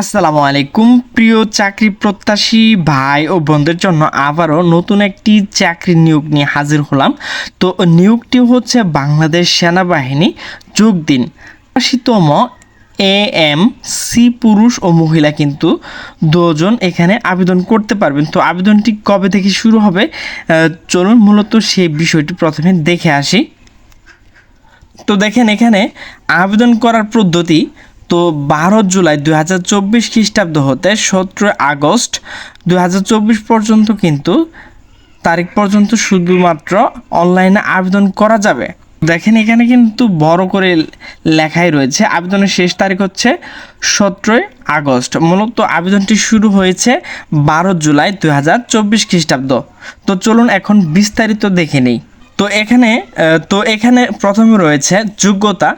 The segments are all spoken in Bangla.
আসসালামু আলাইকুম, প্রিয় চাকরি প্রত্যাশী ভাই ও বোনদের জন্য আবারও নতুন একটি চাকরি নিয়োগ নিয়ে হাজির হলাম। তো নিয়োগটি হচ্ছে বাংলাদেশ সেনাবাহিনী যোগ দিন আশিতম এ এম সি পুরুষ ও মহিলা কিন্তু দুজন এখানে আবেদন করতে পারবেন। তো আবেদনটি কবে থেকে শুরু হবে? চলুন মূলত সেই বিষয়টি প্রথমে দেখে আসি। তো দেখেন এখানে আবেদন করার পদ্ধতি তো বারো জুলাই দু হাজার চব্বিশ খ্রিস্টাব্দ হতে সতেরো আগস্ট দু হাজার চব্বিশ পর্যন্ত কিন্তু তারিখ পর্যন্ত শুধুমাত্র অনলাইনে আবেদন করা যাবে। দেখেন এখানে কিন্তু বড় করে লেখাই রয়েছে, আবেদনের শেষ তারিখ হচ্ছে সতেরোই আগস্ট। মূলত আবেদনটি শুরু হয়েছে বারো জুলাই দু হাজার চব্বিশ খ্রিস্টাব্দ। তো চলুন এখন বিস্তারিত দেখে নেই। তো এখানে তো এখানে প্রথমে রয়েছে যোগ্যতা,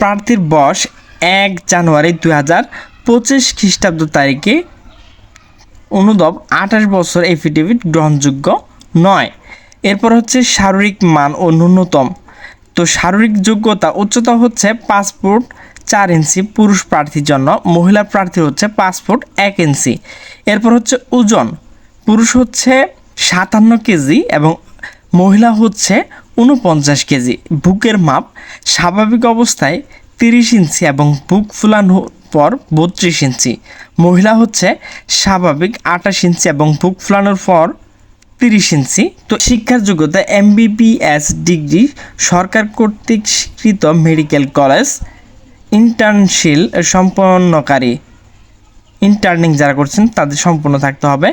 প্রার্থীর বয়স এক জানুয়ারি দুই হাজার পঁচিশ খ্রিস্টাব্দ তারিখে অনুদব আঠাশ বছর এফিডেভিট গ্রহণযোগ্য নয়। এরপর হচ্ছে শারীরিক মান ও ন্যূনতম। তো শারীরিক যোগ্যতা উচ্চতা হচ্ছে ফুট চার ইঞ্চি, পুরুষ প্রার্থীর জন্য, মহিলা প্রার্থী হচ্ছে ফুট এক ইঞ্চি। এরপর হচ্ছে ওজন, পুরুষ হচ্ছে সাতান্ন কেজি এবং মহিলা হচ্ছে উনপঞ্চাশ কেজি। বুকের মাপ, স্বাভাবিক অবস্থায় তিরিশ ইঞ্চি এবং বুক ফুলানোর পর বত্রিশ ইঞ্চি। মহিলা হচ্ছে স্বাভাবিক আঠাশ ইঞ্চি এবং বুক ফুলানোর পর তিরিশ ইঞ্চি। তো শিক্ষার যোগ্যতা এমবিবিএস ডিগ্রি সরকার কর্তৃক স্বীকৃত মেডিকেল কলেজ। ইন্টার্নশিল সম্পন্নকারী। ইন্টার্নিং যারা করছেন তাদের সম্পূর্ণ থাকতে হবে।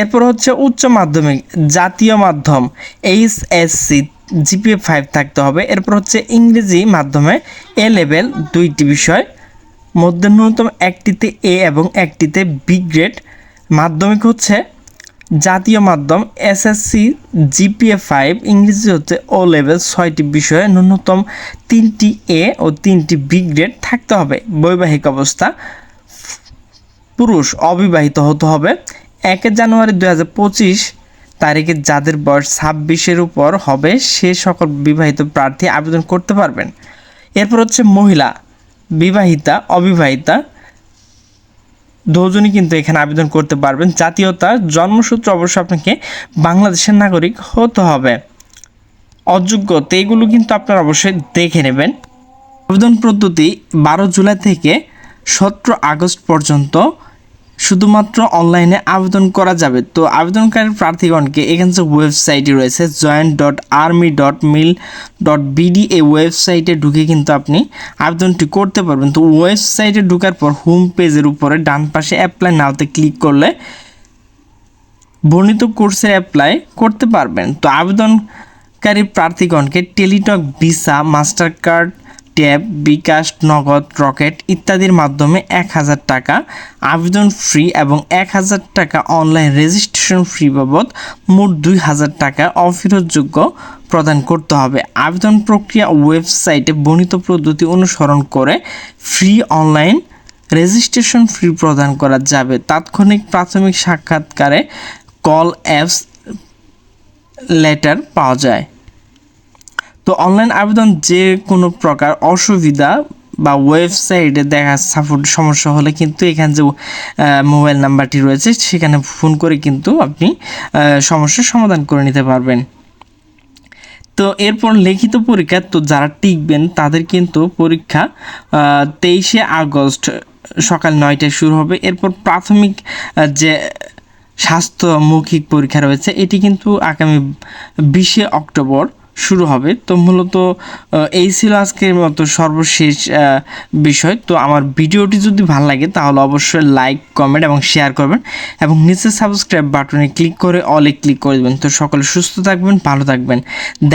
এরপর হচ্ছে উচ্চ মাধ্যমিক, জাতীয় মাধ্যম H S C GPA five থাকতে হবে। এরপর হচ্ছে ইংরেজি মাধ্যমে এ লেভেল দুইটি বিষয়, মধ্যে ন্যূনতম একটিতে এ এবং একটিতে বি গ্রেড মাধ্যমিক হচ্ছে জাতীয় মাধ্যম এসএসসি জিপিএ ফাইভ ইংরেজি হচ্ছে ও লেভেল ছয়টি বিষয়ে। ন্যূনতম তিনটি এ ও তিনটি বি গ্রেড থাকতে হবে। বৈবাহিক অবস্থা, পুরুষ অবিবাহিত হতে হবে। এক জানুয়ারি দু হাজার পঁচিশ তারিখে যাদের বয়স ছাব্বিশের উপর হবে, সে সকল বিবাহিত প্রার্থী আবেদন করতে পারবেন। এরপর হচ্ছে মহিলা, বিবাহিতা, অবিবাহিতা, দুজনই কিন্তু এখানে আবেদন করতে পারবেন। জাতীয়তা, জন্মসূত্র অবশ্য আপনাকে বাংলাদেশের নাগরিক হতে হবে। অযোগ্যতা, এগুলো কিন্তু আপনারা অবশ্যই দেখে নেবেন। আবেদন পদ্ধতি বারো জুলাই থেকে সতেরো আগস্ট পর্যন্ত শুধুমাত্র অনলাইনে আবেদন করা যাবে। তো আবেদনকারী প্রার্থীগণকে এখানে যে ওয়েবসাইটটি রয়েছে joint dot army dot mil dot BD এই ওয়েবসাইটে ঢুকে কিন্তু আপনি আবেদনটি করতে পারবেন। তো ওয়েবসাইটে ঢোকার পর হোম পেজের উপরে ডান পাশে অ্যাপ্লাই নাওতে ক্লিক করলে বর্ণিত কোর্সে অ্যাপ্লাই করতে পারবেন। তো আবেদনকারী প্রার্থীগণকে Teletalk Visa master card tab, bKash, Nagad, Rocket ইত্যাদির মাধ্যমে এক হাজার টাকা, আবেদন ফ্রি এবং এক হাজার টাকা অনলাইন রেজিস্ট্রেশন ফ্রি বাবদ মোট দুই হাজার টাকা অফেরতযোগ্য প্রদান করতে হবে। আবেদন প্রক্রিয়া ওয়েবসাইটে বর্ণিত পদ্ধতি অনুসরণ করে ফ্রি অনলাইন রেজিস্ট্রেশন ফ্রি প্রদান করা যাবে। তাৎক্ষণিক প্রাথমিক সাক্ষাৎকারে কল, অ্যাপস, লেটার পাওয়া যায়। তো অনলাইন আবেদন যে কোনো প্রকার অসুবিধা বা ওয়েবসাইটে দেখা সাপোর্ট সমস্যা হলে কিন্তু এখানে যে মোবাইল নাম্বারটি রয়েছে, সেখানে ফোন করে কিন্তু আপনি সমস্যার সমাধান করে নিতে পারবেন। তো এরপর লিখিত পরীক্ষা, তো যারা টিকবেন তাদের কিন্তু পরীক্ষা তেইশে আগস্ট সকাল নয়টায় শুরু হবে। এরপর প্রাথমিক যে স্বাস্থ্য মৌখিক পরীক্ষা রয়েছে, এটি কিন্তু আগামী বিশে অক্টোবর শুরু হবে। তো মূলত এই ছিল আজকের মতো সর্বশেষ বিষয়। তো আমার ভিডিওটি যদি ভালো লাগে, তাহলে অবশ্যই লাইক, কমেন্ট এবং শেয়ার করবেন এবং নিচে সাবস্ক্রাইব বাটনে ক্লিক করে অলে ক্লিক করে দেবেন। তো সকলে সুস্থ থাকবেন, ভালো থাকবেন।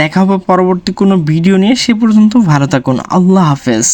দেখা হবে পরবর্তী কোনো ভিডিও নিয়ে। সে পর্যন্ত ভালো থাকুন। আল্লাহ হাফেজ।